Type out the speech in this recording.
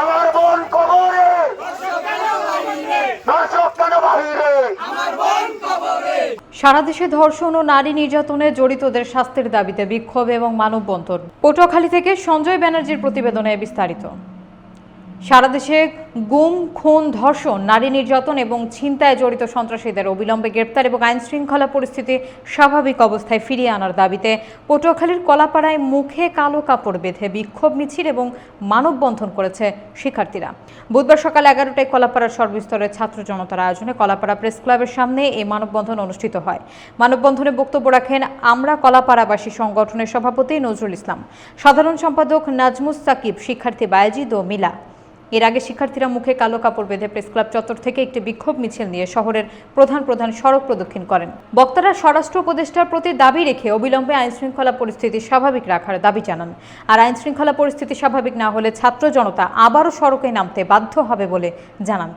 আমার বোন কবরে। সারা দেশে ধর্ষণ ও নারী নির্যাতনে জড়িতদের শাস্তির দাবিতে বিক্ষোভ এবং মানববন্ধন। পটুয়াখালী থেকে সঞ্জয় ব্যানার্জির প্রতিবেদনে বিস্তারিত। সারা দেশে গুম, খুন, ধর্ষণ, নারী নির্যাতন এবং ছিনতায় জড়িত সন্ত্রাসীদের অবিলম্বে গ্রেপ্তার এবং আইন শৃঙ্খলা পরিস্থিতি স্বাভাবিক অবস্থায় ফিরিয়ে আনার দাবিতে পটুয়াখালীর কলাপাড়ায় মুখে কালো কাপড় বেঁধে বিক্ষোভ মিছিল এবং মানববন্ধন করেছে শিক্ষার্থীরা। বুধবার সকাল এগারোটায় কলাপাড়ার সর্বস্তরের ছাত্র জনতার আয়োজনে কলাপাড়া প্রেস ক্লাবের সামনে এই মানববন্ধন অনুষ্ঠিত হয়। মানববন্ধনে বক্তব্য রাখেন আমরা কলাপাড়াবাসী সংগঠনের সভাপতি নজরুল ইসলাম। সাধারণ সম্পাদক নাজমুস সাকিব, শিক্ষার্থী বায়েজিদ ও মিলা। এর আগে শিক্ষার্থীরা মুখে কালো কাপড় বেঁধে প্রেস ক্লাব চত্বর থেকে একটি বিক্ষোভ মিছিল নিয়ে শহরের প্রধান প্রধান সড়ক প্রদক্ষিণ করেন। বক্তারা স্বরাষ্ট্র উপদেষ্টার প্রতি দাবি রেখে অবিলম্বে আইনশৃঙ্খলা পরিস্থিতি স্বাভাবিক রাখার দাবি জানান। আর আইনশৃঙ্খলা পরিস্থিতি স্বাভাবিক না হলে ছাত্র জনতা আবারও সড়কে নামতে বাধ্য হবে বলে জানান।